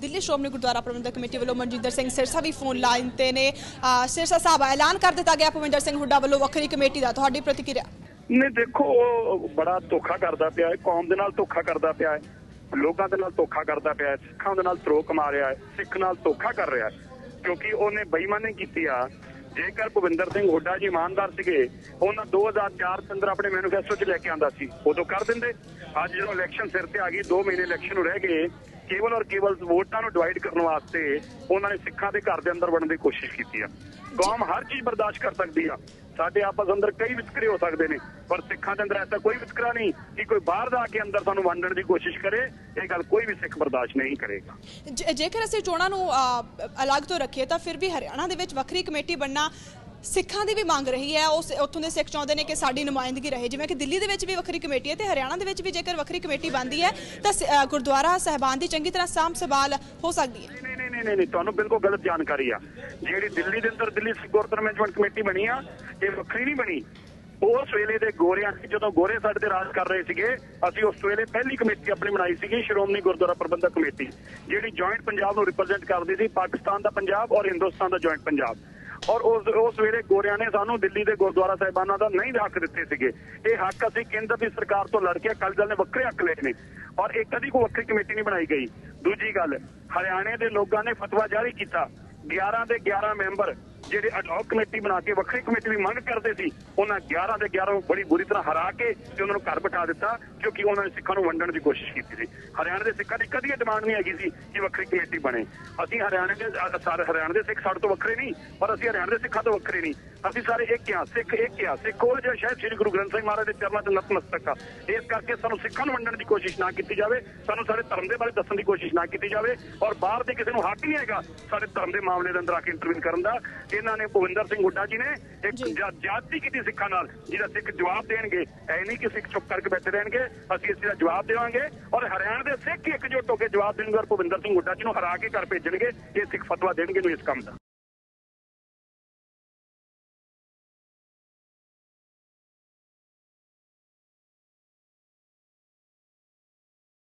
ਦਿੱਲੀ ਸ਼੍ਰੋਮਣੀ ਗੁਰਦੁਆਰਾ ਪ੍ਰਬੰਧਕ committee ਵੱਲੋਂ ਮਨਜਿੰਦਰ ਸਿੰਘ ਸਿਰਸਾ ਵੀ phone line ਤੇ ਨੇ। ਸਿਰਸਾ ਸਾਹਿਬ, ਐਲਾਨ ਕਰ ਦਿੱਤਾ ਗਿਆ ਭੁਪਿੰਦਰ ਸਿੰਘ ਹੁੱਡਾ ਵੱਲੋਂ ਵੱਖਰੀ ਕਮੇਟੀ ਦਾ। ਤੁਹਾਡੀ ਪ੍ਰਤੀਕਿਰਿਆ? ਨਹੀਂ, ਦੇਖੋ, ਉਹ ਬੜਾ ਧੋਖਾ ਕਰਦਾ ਪਿਆ ਹੈ। ਕੌਮ ਦੇ ਨਾਲ ਧੋਖਾ ਕਰਦਾ ਪਿਆ ਹੈ। ਲੋਕਾਂ ਦੇ ਨਾਲ ਧੋਖਾ ਕਰਦਾ ਪਿਆ ਹੈ। ਸਿੱਖਾਂ ਦੇ ਨਾਲ ਧਰੋ ਕਮਾ ਰਿਹਾ ਹੈ। ਸਿੱਖ ਨਾਲ ਧੋਖਾ ਕਰ ਰਿਹਾ ਹੈ। ਕਿਉਂਕਿ ਉਹਨੇ ਬੇਈਮਾਨੀ ਕੀਤੀ ਆ। ਜੇਕਰ ਭੁਪਿੰਦਰ ਸਿੰਘ ਹੁੱਡਾ ਜੀ ਇਮਾਨਦਾਰ ਸੀਗੇ, ਉਹਨਾਂ 2004 ਦੇ ਅੰਦਰ ਆਪਣੇ ਮੈਨੀਫੈਸਟੋ 'ਚ ਲੈ ਕੇ ਆਂਦਾ ਸੀ। ਉਦੋਂ ਕਰ ਦਿੰਦੇ। ਅੱਜ ਜਦੋਂ ਇਲੈਕਸ਼ਨ ਸਿਰ ਤੇ ਆ ਗਈ 2 ਮਹੀਨੇ ਇਲੈਕਸ਼ਨ ਨੂੰ ਰਹਿ ਗਏ। ਕੇਵਲ ਔਰ ਕੇਵਲ ਵੋਟਾਂ ਨੂੰ ਡਿਵਾਈਡ ਕਰਨ ਵਾਸਤੇ ਉਹਨਾਂ ਨੇ ਸਿੱਖਾਂ ਦੇ ਘਰ ਦੇ ਅੰਦਰ ਵੜਨ ਦੀ ਕੋਸ਼ਿਸ਼ ਕੀਤੀ ਆ। ਕੌਮ ਹਰ ਚੀਜ਼ ਬਰਦਾਸ਼ਤ ਕਰ ਸਕਦੀ ਆ। ਸਾਡੇ ਆਪਸ ਅੰਦਰ ਕਈ ਵਿਤਕਰੇ ਹੋ ਸਕਦੇ ਨੇ, ਪਰ ਸਿੱਖਾਂ ਦੇ ਅੰਦਰ ਐਸਾ ਕੋਈ ਵਿਤਕਰਾ ਨਹੀਂ ਕਿ ਕੋਈ ਬਾਹਰ ਦਾ ਆ ਕੇ ਅੰਦਰ ਸਾਨੂੰ ਵੰਡਣ ਦੀ ਕੋਸ਼ਿਸ਼ ਕਰੇ, ਇਹ ਗੱਲ ਕੋਈ ਵੀ ਸਿੱਖ ਬਰਦਾਸ਼ਤ ਨਹੀਂ ਕਰੇਗਾ। ਜੇਕਰ ਅਸੀਂ ਚੋਣਾਂ ਨੂੰ ਅਲੱਗ ਤੋਂ ਰੱਖੀਏ ਤਾਂ ਫਿਰ ਵੀ ਹਰਿਆਣਾ ਦੇ ਵਿੱਚ ਵੱਖਰੀ ਕਮੇਟੀ ਬਣਨਾ ਸਿੱਖਾਂ ਦੀ ਵੀ ਮੰਗ ਰਹੀ ਹੈ ਉਸ ਉੱਥੋਂ ਦੇ ਸਿੱਖ ਚਾਹੁੰਦੇ ਨੇ ਕਿ ਸਾਡੀ ਨੁਮਾਇੰਦਗੀ ਰਹੇ। ਜਿਵੇਂ ਕਿ ਦਿੱਲੀ ਦੇ ਵਿੱਚ ਵੀ ਵੱਖਰੀ ਕਮੇਟੀ ਹੈ ਤੇ ਹਰਿਆਣਾ ਦੇ ਵਿੱਚ ਵੀ ਜੇਕਰ ਵੱਖਰੀ ਕਮੇਟੀ ਬਣਦੀ ਹੈ ਤਾਂ ਸ- ਅ, ਗੁਰਦੁਆਰਾ ਸਾਹਿਬਾਨ ਦੀ ਚੰਗੀ ਤਰ੍ਹਾਂ ਸਾਂਭ ਸੰਭਾਲ ਹੋ ਸਕਦੀ ਹੈ। ਨਹੀਂ ਨਹੀਂ ਨਹੀਂ ਨਹੀਂ ਨਹੀਂ ਤੁਹਾਨੂੰ ਬਿਲਕੁਲ ਗਲਤ ਜਾਣਕਾਰੀ ਆ। ਜਿਹੜੀ ਦਿੱਲੀ ਦੇ ਅੰਦਰ ਦਿੱਲੀ ਸਿੱਖ ਗੁਰਦੁਆਰਾ ਮੈਨੇਜਮੈਂਟ ਕਮੇਟੀ ਬਣੀ ਆ ਇਹ ਵੱਖਰੀ ਨਹੀਂ ਬਣੀ। ਉਸ ਵੇਲੇ ਦੇ ਗੋਰਿਆਂ ਨੇ ਜਦੋਂ ਗੋਰੇ ਸਾਡੇ ਤੇ ਰਾਜ ਕਰ ਰਹੇ ਸੀਗੇ ਅਸੀਂ ਉਸ ਵੇਲੇ ਪਹਿਲੀ ਕਮੇਟੀ ਆਪਣੀ ਬਣਾਈ ਸੀਗੀ ਸ਼੍ਰੋਮਣੀ ਗੁਰਦੁਆਰਾ ਪ੍ਰਬੰਧਕ ਕਮੇਟੀ ਜਿਹੜੀ ਜੁਆਇੰਟ ਪੰਜਾਬ ਨੂੰ ਰਿਪਰੈਜ਼ੈਂਟ ਕਰਦੀ ਸੀ ਪਾਕਿਸਤਾਨ ਦਾ ਪੰਜਾਬ ਔਰ ਹਿੰਦੁਸਤਾਨ ਦਾ ਜੁਆਇੰਟ ਪੰਜਾਬ। ਔਰ ਉਸ ਉਸ ਵੇਲੇ ਗੋਰਿਆਂ ਨੇ ਸਾਨੂੰ ਦਿੱਲੀ ਦੇ ਗੁਰਦੁਆਰਾ ਸਾਹਿਬਾਨਾਂ ਦਾ ਨਹੀਂ ਹੱਕ ਦਿੱਤੇ ਸੀਗੇ। ਇਹ ਹੱਕ ਅਸੀਂ ਕੇਂਦਰ ਦੀ ਸਰਕਾਰ ਤੋਂ ਲੜ ਕੇ ਅਕਾਲੀ ਦਲ ਨੇ ਵੱਖਰੇ ਹੱਕ ਲਏ ਨੇ। ਔਰ ਇੱਕ ਕਦੀ ਕੋਈ ਵੱਖਰੀ ਕਮੇਟੀ ਨਹੀਂ ਬਣਾਈ ਗਈ। ਦੂਜੀ ਗੱਲ, ਹਰਿਆਣੇ ਦੇ ਲੋਕਾਂ ਨੇ ਫਤਵਾ ਜਾਰੀ ਕੀਤਾ। 11 ਦੇ 11 ਮੈਂਬਰ ਜਿਹੜੇ ਅਡੌਕ ਕਮੇਟੀ ਬਣਾ ਕੇ ਵੱਖਰੀ ਕਮੇਟੀ ਦੀ ਮੰਗ ਕਰਦੇ ਸੀ, ਉਹਨਾਂ 11 ਦੇ 11 ਬੜੀ ਬੁਰੀ ਤਰ੍ਹਾਂ ਹਰਾ ਕੇ ਤੇ ਉਹਨਾਂ ਨੂੰ ਘਰ ਬਿਠਾ ਦਿੱਤਾ, ਕਿਉਂਕਿ ਉਹਨਾਂ ਨੇ ਸਿੱਖਾਂ ਨੂੰ ਵੰਡਣ ਦੀ ਕੋਸ਼ਿਸ਼ ਕੀਤੀ ਸੀ। ਹਰਿਆਣਾ ਦੇ ਸਿੱਖਾਂ ਦੀ ਕਦੀ ਡਿਮਾਂਡ ਨਹੀਂ ਹੈਗੀ ਸੀ ਕਿ ਵੱਖਰੀ ਕਮੇਟੀ ਬਣੇ। ਅਸੀਂ ਹਰਿਆਣੇ ਦੇ ਸਾਰੇ ਹਰਿਆਣੇ ਦੇ ਸਿੱਖ ਸਾਡੇ ਤੋਂ ਵੱਖਰੇ ਨਹੀਂ, ਪਰ ਅਸੀਂ ਹਰਿਆਣੇ ਦੇ ਸਿੱਖਾਂ ਤੋਂ ਵੱਖਰੇ ਨਹੀਂ। ਅਸੀਂ ਸਾਰੇ ਇੱਕ ਆ ਸਿੱਖ ਇੱਕ ਆ ਸਿੱਖ ਉਹ ਜਿਹੜਾ ਸ਼ਾਇਦ ਸ੍ਰੀ ਗੁਰੂ ਗ੍ਰੰਥ ਸਾਹਿਬ ਮਹਾਰਾਜ ਦੇ ਚਰਨਾਂ 'ਚ ਨਤਮਸਤਕ ਆ। ਇਸ ਕਰਕੇ ਸਾਨੂੰ ਸਿੱਖਾਂ ਨੂੰ ਵੰਡਣ ਦੀ ਕੋਸ਼ਿਸ਼ ਨਾ ਕੀਤੀ ਜਾਵੇ, ਸਾਨੂੰ ਸਾਡੇ ਧਰਮ ਦੇ ਬਾਰੇ ਦੱਸਣ ਦੀ ਕੋਸ਼ਿਸ਼ ਨਾ ਕੀਤੀ ਜਾਵੇ, ਔਰ ਬਾਹਰ ਦੇ ਕਿਸੇ ਨੂੰ ਹੱਕ ਨਹੀਂ ਹੈਗਾ ਸਾਡੇ ਧਰਮ ਦੇ ਮਾਮਲੇ ਦੇ ਅੰਦਰ ਆ ਕੇ ਇੰਟਰਵਿਊ ਕਰਨ ਦਾ। ਇਹਨਾਂ ਨੇ ਭੁਪਿੰਦਰ ਸਿੰਘ ਹੁੱਡਾ ਜੀ ਨੇ ਇੱਕ ਜਾਤੀ ਕੀਤੀ ਸਿੱਖਾਂ ਨਾਲ ਜਿਹਦਾ ਸਿੱਖ ਜਵਾਬ ਦੇਣਗੇ। ਐ ਨਹੀਂ ਕਿ ਸਿੱਖ ਚੁੱਪ ਕਰਕੇ ਬੈਠੇ ਰਹਿਣਗੇ ਅਸੀਂ ਇਸ ਦਾ ਜਵਾਬ ਦੇਵਾਂਗੇ ਔਰ ਹਰਿਆਣਾ ਦੇ ਸਿੱਖ ਹੀ ਇਕਜੁੱਟ ਹੋ ਕੇ ਜਵਾਬ ਦੇਣਗੇ ਔਰ ਭੁਪਿੰਦਰ ਸਿੰਘ ਹੁੱਡਾ ਜੀ ਨੂੰ ਹਰਾ ਕੇ ਘਰ ਭੇਜਣਗੇ ਇਹ ਸਿੱਖ ਫਤਵਾ ਦੇਣਗੇ ਨੂੰ ਇਸ ਕੰਮ ਦਾ।